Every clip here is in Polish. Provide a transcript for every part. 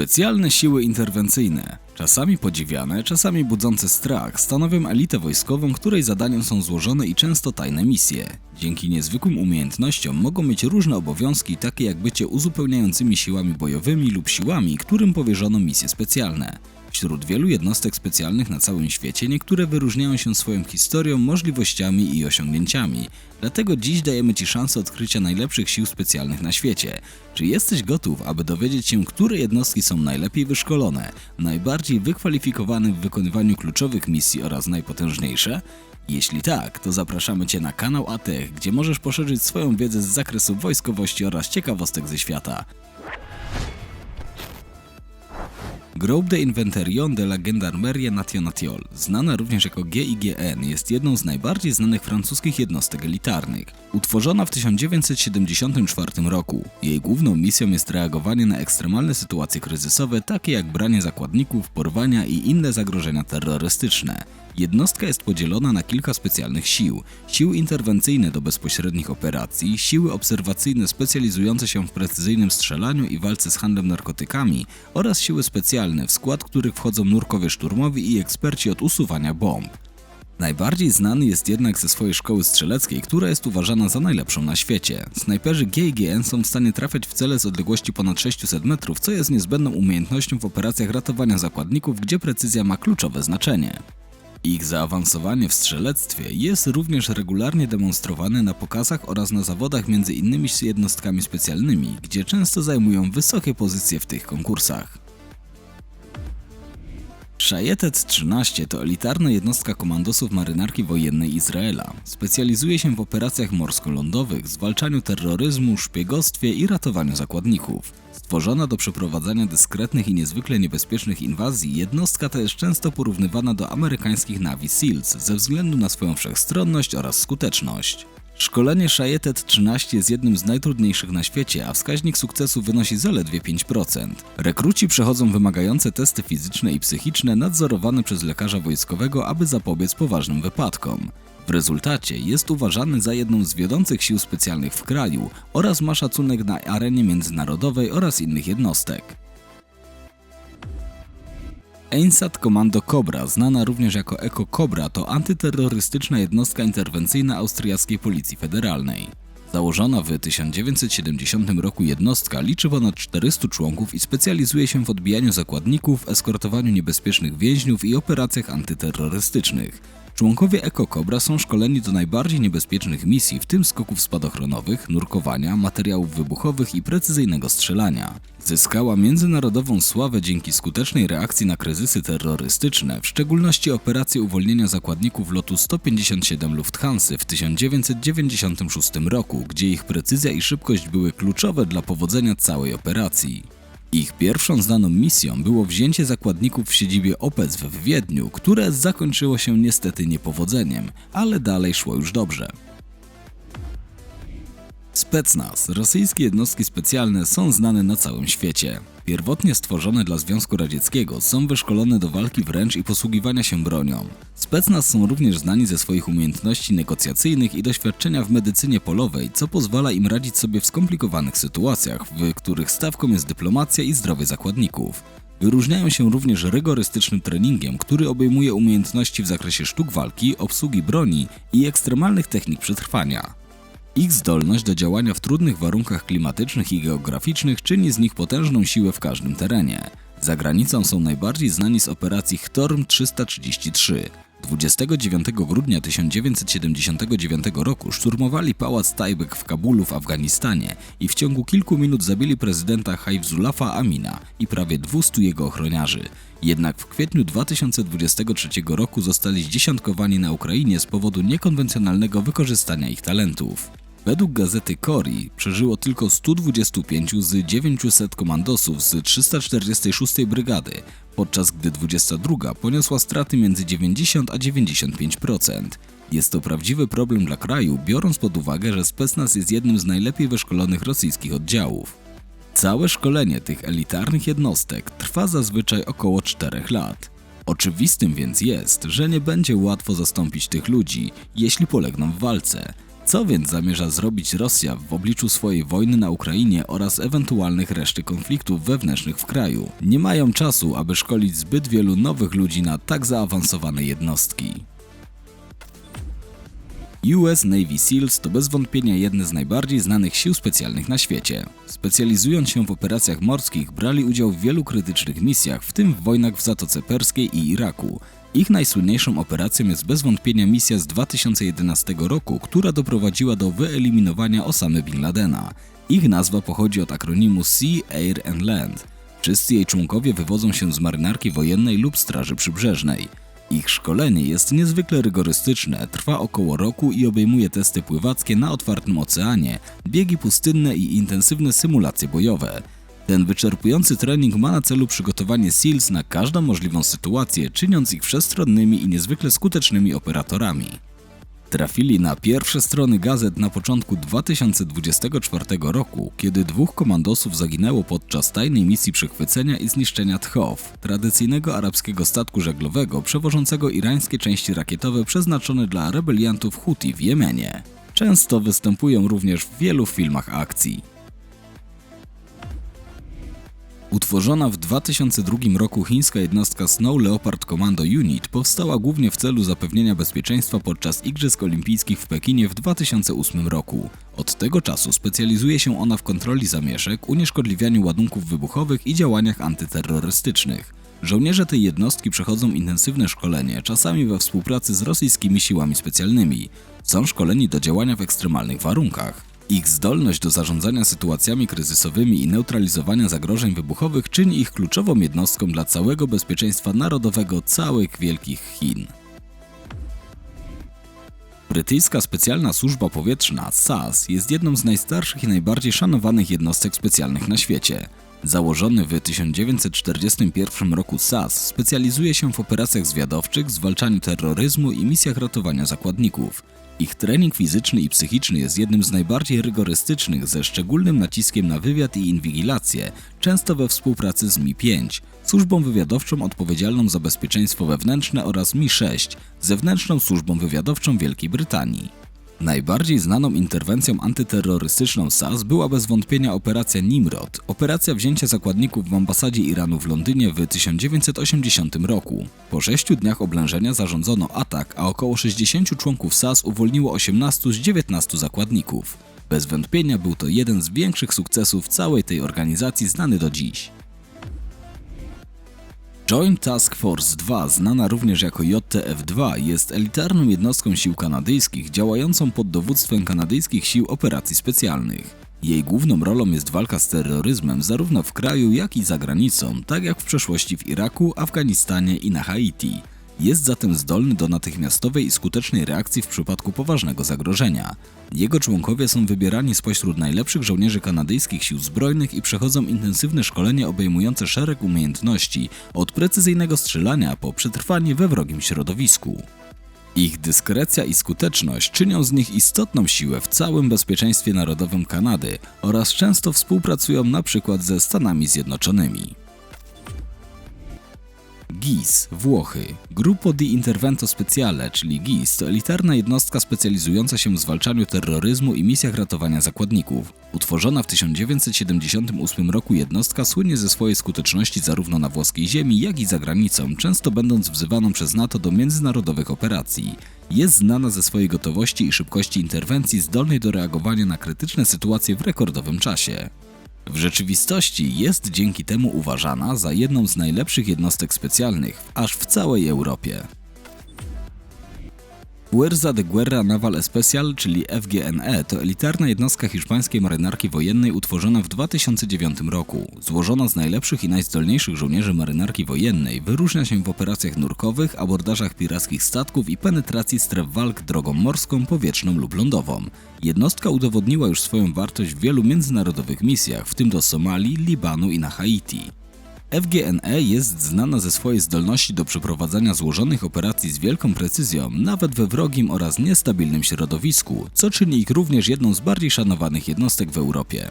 Specjalne siły interwencyjne, czasami podziwiane, czasami budzące strach, stanowią elitę wojskową, której zadaniem są złożone i często tajne misje. Dzięki niezwykłym umiejętnościom mogą mieć różne obowiązki, takie jak bycie uzupełniającymi siłami bojowymi lub siłami, którym powierzono misje specjalne. Wśród wielu jednostek specjalnych na całym świecie niektóre wyróżniają się swoją historią, możliwościami i osiągnięciami. Dlatego dziś dajemy Ci szansę odkrycia najlepszych sił specjalnych na świecie. Czy jesteś gotów, aby dowiedzieć się, które jednostki są najlepiej wyszkolone, najbardziej wykwalifikowane w wykonywaniu kluczowych misji oraz najpotężniejsze? Jeśli tak, to zapraszamy Cię na kanał ATECH, gdzie możesz poszerzyć swoją wiedzę z zakresu wojskowości oraz ciekawostek ze świata. Groupe de Inventarion de la Gendarmerie Nationale, znana również jako GIGN, jest jedną z najbardziej znanych francuskich jednostek elitarnych. Utworzona w 1974 roku, jej główną misją jest reagowanie na ekstremalne sytuacje kryzysowe, takie jak branie zakładników, porwania i inne zagrożenia terrorystyczne. Jednostka jest podzielona na kilka specjalnych sił: siły interwencyjne do bezpośrednich operacji, siły obserwacyjne specjalizujące się w precyzyjnym strzelaniu i walce z handlem narkotykami oraz siły specjalne, w skład których wchodzą nurkowie szturmowi i eksperci od usuwania bomb. Najbardziej znany jest jednak ze swojej szkoły strzeleckiej, która jest uważana za najlepszą na świecie. Snajperzy GIGN są w stanie trafiać w cele z odległości ponad 600 metrów, co jest niezbędną umiejętnością w operacjach ratowania zakładników, gdzie precyzja ma kluczowe znaczenie. Ich zaawansowanie w strzelectwie jest również regularnie demonstrowane na pokazach oraz na zawodach między innymi z jednostkami specjalnymi, gdzie często zajmują wysokie pozycje w tych konkursach. Shayetet 13 to elitarna jednostka komandosów marynarki wojennej Izraela. Specjalizuje się w operacjach morsko-lądowych, zwalczaniu terroryzmu, szpiegostwie i ratowaniu zakładników. Stworzona do przeprowadzania dyskretnych i niezwykle niebezpiecznych inwazji, jednostka ta jest często porównywana do amerykańskich Navy SEALs ze względu na swoją wszechstronność oraz skuteczność. Szkolenie Shayetet 13 jest jednym z najtrudniejszych na świecie, a wskaźnik sukcesu wynosi zaledwie 5%. Rekruci przechodzą wymagające testy fizyczne i psychiczne nadzorowane przez lekarza wojskowego, aby zapobiec poważnym wypadkom. W rezultacie jest uważany za jedną z wiodących sił specjalnych w kraju oraz ma szacunek na arenie międzynarodowej oraz innych jednostek. Einsat Komando Cobra, znana również jako Eko Cobra, to antyterrorystyczna jednostka interwencyjna austriackiej Policji Federalnej. Założona w 1970 roku jednostka liczy ponad 400 członków i specjalizuje się w odbijaniu zakładników, eskortowaniu niebezpiecznych więźniów i operacjach antyterrorystycznych. Członkowie Eko Cobra są szkoleni do najbardziej niebezpiecznych misji, w tym skoków spadochronowych, nurkowania, materiałów wybuchowych i precyzyjnego strzelania. Zyskała międzynarodową sławę dzięki skutecznej reakcji na kryzysy terrorystyczne, w szczególności operacji uwolnienia zakładników lotu 157 Lufthansa w 1996 roku, gdzie ich precyzja i szybkość były kluczowe dla powodzenia całej operacji. Ich pierwszą znaną misją było wzięcie zakładników w siedzibie OPEC w Wiedniu, które zakończyło się niestety niepowodzeniem, ale dalej szło już dobrze. Specnaz, rosyjskie jednostki specjalne są znane na całym świecie. Pierwotnie stworzone dla Związku Radzieckiego, są wyszkolone do walki wręcz i posługiwania się bronią. Specnaz są również znani ze swoich umiejętności negocjacyjnych i doświadczenia w medycynie polowej, co pozwala im radzić sobie w skomplikowanych sytuacjach, w których stawką jest dyplomacja i zdrowie zakładników. Wyróżniają się również rygorystycznym treningiem, który obejmuje umiejętności w zakresie sztuk walki, obsługi broni i ekstremalnych technik przetrwania. Ich zdolność do działania w trudnych warunkach klimatycznych i geograficznych czyni z nich potężną siłę w każdym terenie. Za granicą są najbardziej znani z operacji Chtorm 333. 29 grudnia 1979 roku szturmowali pałac Tajbek w Kabulu w Afganistanie i w ciągu kilku minut zabili prezydenta Haifzulafa Amina i prawie 200 jego ochroniarzy. Jednak w kwietniu 2023 roku zostali zdziesiątkowani na Ukrainie z powodu niekonwencjonalnego wykorzystania ich talentów. Według gazety Kori przeżyło tylko 125 z 900 komandosów z 346 brygady, podczas gdy 22 poniosła straty między 90 a 95%. Jest to prawdziwy problem dla kraju, biorąc pod uwagę, że Specnaz jest jednym z najlepiej wyszkolonych rosyjskich oddziałów. Całe szkolenie tych elitarnych jednostek trwa zazwyczaj około 4 lat. Oczywistym więc jest, że nie będzie łatwo zastąpić tych ludzi, jeśli polegną w walce. Co więc zamierza zrobić Rosja w obliczu swojej wojny na Ukrainie oraz ewentualnych reszty konfliktów wewnętrznych w kraju? Nie mają czasu, aby szkolić zbyt wielu nowych ludzi na tak zaawansowane jednostki. US Navy SEALs to bez wątpienia jedne z najbardziej znanych sił specjalnych na świecie. Specjalizując się w operacjach morskich, brali udział w wielu krytycznych misjach, w tym w wojnach w Zatoce Perskiej i Iraku. Ich najsłynniejszą operacją jest bez wątpienia misja z 2011 roku, która doprowadziła do wyeliminowania Osamy Bin Ladena. Ich nazwa pochodzi od akronimu Sea, Air and Land. Wszyscy jej członkowie wywodzą się z marynarki wojennej lub straży przybrzeżnej. Ich szkolenie jest niezwykle rygorystyczne, trwa około roku i obejmuje testy pływackie na otwartym oceanie, biegi pustynne i intensywne symulacje bojowe. Ten wyczerpujący trening ma na celu przygotowanie SEALs na każdą możliwą sytuację, czyniąc ich przestronnymi i niezwykle skutecznymi operatorami. Trafili na pierwsze strony gazet na początku 2024 roku, kiedy dwóch komandosów zaginęło podczas tajnej misji przechwycenia i zniszczenia Tchow, tradycyjnego arabskiego statku żeglowego przewożącego irańskie części rakietowe przeznaczone dla rebeliantów Huti w Jemenie. Często występują również w wielu filmach akcji. Utworzona w 2002 roku chińska jednostka Snow Leopard Commando Unit powstała głównie w celu zapewnienia bezpieczeństwa podczas Igrzysk Olimpijskich w Pekinie w 2008 roku. Od tego czasu specjalizuje się ona w kontroli zamieszek, unieszkodliwianiu ładunków wybuchowych i działaniach antyterrorystycznych. Żołnierze tej jednostki przechodzą intensywne szkolenie, czasami we współpracy z rosyjskimi siłami specjalnymi. Są szkoleni do działania w ekstremalnych warunkach. Ich zdolność do zarządzania sytuacjami kryzysowymi i neutralizowania zagrożeń wybuchowych czyni ich kluczową jednostką dla całego bezpieczeństwa narodowego całych wielkich Chin. Brytyjska Specjalna Służba Powietrzna SAS jest jedną z najstarszych i najbardziej szanowanych jednostek specjalnych na świecie. Założony w 1941 roku SAS specjalizuje się w operacjach zwiadowczych, zwalczaniu terroryzmu i misjach ratowania zakładników. Ich trening fizyczny i psychiczny jest jednym z najbardziej rygorystycznych, ze szczególnym naciskiem na wywiad i inwigilację, często we współpracy z Mi-5, służbą wywiadowczą odpowiedzialną za bezpieczeństwo wewnętrzne oraz Mi-6, zewnętrzną służbą wywiadowczą Wielkiej Brytanii. Najbardziej znaną interwencją antyterrorystyczną SAS była bez wątpienia operacja Nimrod, operacja wzięcia zakładników w ambasadzie Iranu w Londynie w 1980 roku. Po sześciu dniach oblężenia zarządzono atak, a około 60 członków SAS uwolniło 18 z 19 zakładników. Bez wątpienia był to jeden z większych sukcesów całej tej organizacji znany do dziś. Joint Task Force 2, znana również jako JTF-2, jest elitarną jednostką sił kanadyjskich działającą pod dowództwem kanadyjskich sił operacji specjalnych. Jej główną rolą jest walka z terroryzmem zarówno w kraju, jak i za granicą, tak jak w przeszłości w Iraku, Afganistanie i na Haiti. Jest zatem zdolny do natychmiastowej i skutecznej reakcji w przypadku poważnego zagrożenia. Jego członkowie są wybierani spośród najlepszych żołnierzy kanadyjskich sił zbrojnych i przechodzą intensywne szkolenie obejmujące szereg umiejętności, od precyzyjnego strzelania po przetrwanie we wrogim środowisku. Ich dyskrecja i skuteczność czynią z nich istotną siłę w całym bezpieczeństwie narodowym Kanady oraz często współpracują przykład ze Stanami Zjednoczonymi. GIS, Włochy. Gruppo di Intervento Speciale, czyli GIS, to elitarna jednostka specjalizująca się w zwalczaniu terroryzmu i misjach ratowania zakładników. Utworzona w 1978 roku jednostka słynie ze swojej skuteczności zarówno na włoskiej ziemi, jak i za granicą, często będąc wzywaną przez NATO do międzynarodowych operacji. Jest znana ze swojej gotowości i szybkości interwencji zdolnej do reagowania na krytyczne sytuacje w rekordowym czasie. W rzeczywistości jest dzięki temu uważana za jedną z najlepszych jednostek specjalnych aż w całej Europie. Fuerza de Guerra Naval Especial, czyli FGNE, to elitarna jednostka hiszpańskiej marynarki wojennej utworzona w 2009 roku. Złożona z najlepszych i najzdolniejszych żołnierzy marynarki wojennej, wyróżnia się w operacjach nurkowych, abordażach pirackich statków i penetracji stref walk drogą morską, powietrzną lub lądową. Jednostka udowodniła już swoją wartość w wielu międzynarodowych misjach, w tym do Somalii, Libanu i na Haiti. FGNE jest znana ze swojej zdolności do przeprowadzania złożonych operacji z wielką precyzją, nawet we wrogim oraz niestabilnym środowisku, co czyni ich również jedną z bardziej szanowanych jednostek w Europie.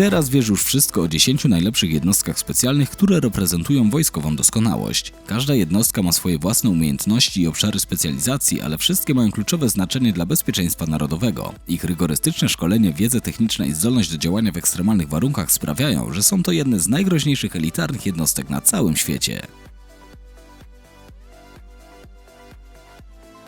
Teraz wiesz już wszystko o 10 najlepszych jednostkach specjalnych, które reprezentują wojskową doskonałość. Każda jednostka ma swoje własne umiejętności i obszary specjalizacji, ale wszystkie mają kluczowe znaczenie dla bezpieczeństwa narodowego. Ich rygorystyczne szkolenie, wiedzę techniczne i zdolność do działania w ekstremalnych warunkach sprawiają, że są to jedne z najgroźniejszych elitarnych jednostek na całym świecie.